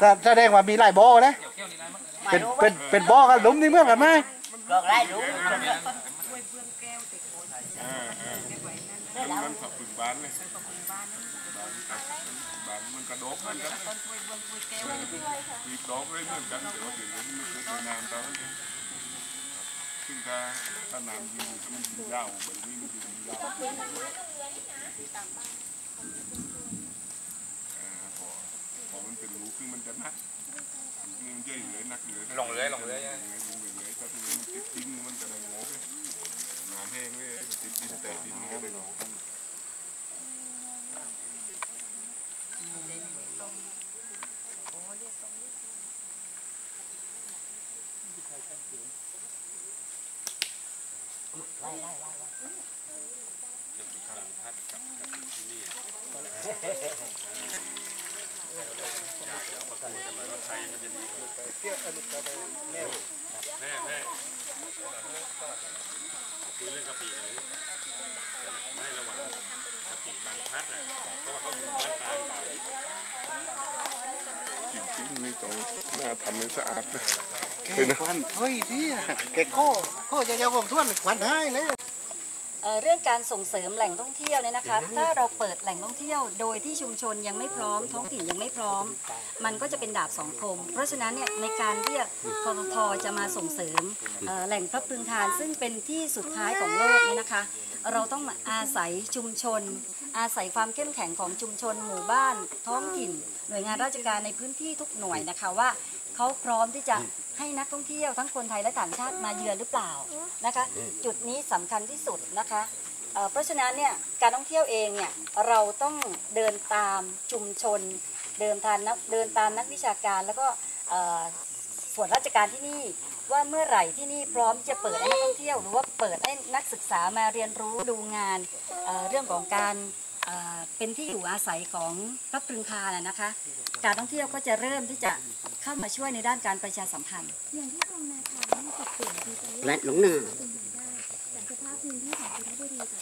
ถ้าแสดงว่ามีหลายบ่อนะเป็นเป็นเป็นบ่อกับหลุมนี่เหมื่อนกันไหมก็ได้รู้มันมันขับฝึกบ้านเลยบ้านบ้านมันกระดกเหมือนกันมีดอกเลยเหมือนกันแต่ว่าเดี๋ยวนี้มันคือน้ำแล้วซึ่งถ้าถ้าน้ำยืนมันยืนยาวแบบนี้มันยืนยาวพอพอ มันเป็นรูขึ้นมันจะนักมันใหญ่เลยนักเลยลงเลยลงเลยลงเลยถ้าตรงนี้มันติดดินมันจะได้งอเลยน้ำแห้งเลยติดดินแต่ดินก็ได้งอ แม่แม่คือเรื่องกะปิเลยไม่ระหว่างกะปิบางพัดอะเพราะว่าเขาอยู่บ้านกลางจริงๆนี่ต้องน่าทำให้สะอาดนะแกควันเฮ้ยที่แกโก้โก้จะยาวของทวนควันให้เลย เอ่อเรื่องการส่งเสริมแหล่งท่องเที่ยวเนี่ยนะคะถ้าเราเปิดแหล่งท่องเที่ยว โดยที่ชุมชนยังไม่พร้อม ท้องถิ่นยังไม่พร้อม มันก็จะเป็นดาบสองคม เพราะฉะนั้นเนี่ยในการที่ทททจะมาส่งเสริมเอ่อแหล่งพระพึงทาน ซึ่งเป็นที่สุดท้ายของโลกเนี่ยนะคะ เราต้องมาอาศัยชุมชน อาศัยความเข้มแข็งของชุมชนหมู่บ้าน ท้องถิ่น หน่วยงานราชการในพื้นที่ทุกหน่วยนะคะว่า เขาพร้อมที่จะให้นักท่องเที่ยวทั้งคนไทยและต่างชาติมาเยือนหรือเปล่านะคะ จุดนี้สำคัญที่สุดนะคะเอ่อเพราะฉะนั้นเนี่ยการท่องเที่ยวเองเนี่ยเราต้องเดินตามชุมชน เดินทางนักเดินตามนักวิชาการแล้วก็เอ่อส่วนราชการที่นี่ว่าเมื่อไหร่ที่นี่พร้อมจะเปิดให้นักท่องเที่ยว หรือว่าเปิดให้นักศึกษามาเรียนรู้ดูงานเอ่อเรื่องของการ เอ่อเป็นที่อยู่อาศัยของพระปรึงคานะนะคะ การท่องเที่ยวก็จะเริ่มที่จะเข้ามาช่วยในด้านการประชาสัมพันธ์ อย่างที่ตรงนาคาเนี่ยจุดเปลี่ยนคือจะเรียกและหลงหน้าเป็นไปได้แต่สภาพพื้นที่ของคุณบุรีจากก